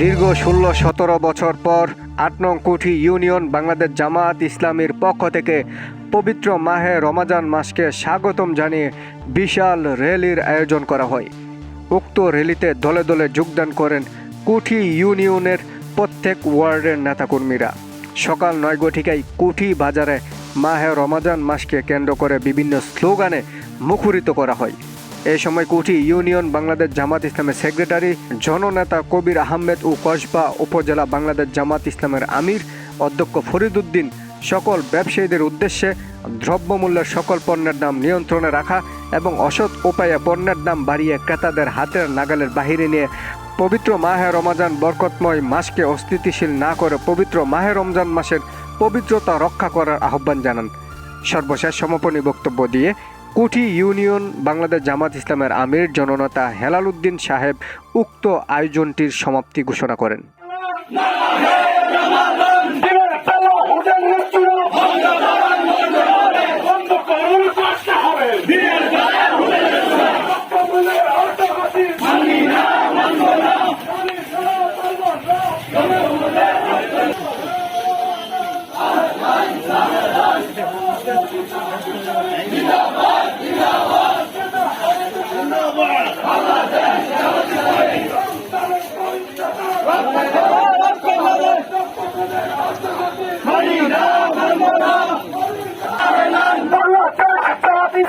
দীর্ঘ ষোলো, সতেরো বছর পর আট নং কুঠি ইউনিয়ন বাংলাদেশ জামায়াত ইসলামীর পক্ষ থেকে পবিত্র মাহে রমাজান মাসকে স্বাগতম জানিয়ে বিশাল র্যালির আয়োজন করা হয়। উক্ত র্যালিতে দলে দলে যোগদান করেন কুঠি ইউনিয়নের প্রত্যেক ওয়ার্ডের নেতাকর্মীরা। সকাল নয় গঠিকায় কুঠি বাজারে মাহে রমাজান মাসকে কেন্দ্র করে বিভিন্ন স্লোগানে মুখরিত করা হয়। এই সময় কুঠি ইউনিয়ন বাংলাদেশ জামাত ইসলামের সেক্রেটারি, জননেতা কবির আহমেদ ও কসবা উপজেলা বাংলাদেশ জামাত ইসলামের আমির, অধ্যক্ষ ফরিদুদ্দিন সকল ব্যবসায়ীদের উদ্দেশ্যে দ্রব্যমূল্যের সকল পণ্যের দাম নিয়ন্ত্রণে রাখা এবং অসৎ উপায়ে পণ্যের দাম বাড়িয়ে ক্রেতাদের হাতের নাগালের বাহিরে নিয়ে পবিত্র মাহে রমাজান বরকতময় মাসকে অস্থিতিশীল না করে পবিত্র মাহে রমজান মাসের পবিত্রতা রক্ষা করার আহ্বান জানান। সর্বশেষ সমাপনী বক্তব্য দিয়ে কুঠি ইউনিয়ন বাংলাদেশ জামাত ইসলামের আমির জননেতা হেলাল উদ্দিন সাহেব উক্ত আয়োজনটির সমাপ্তি ঘোষণা করেন।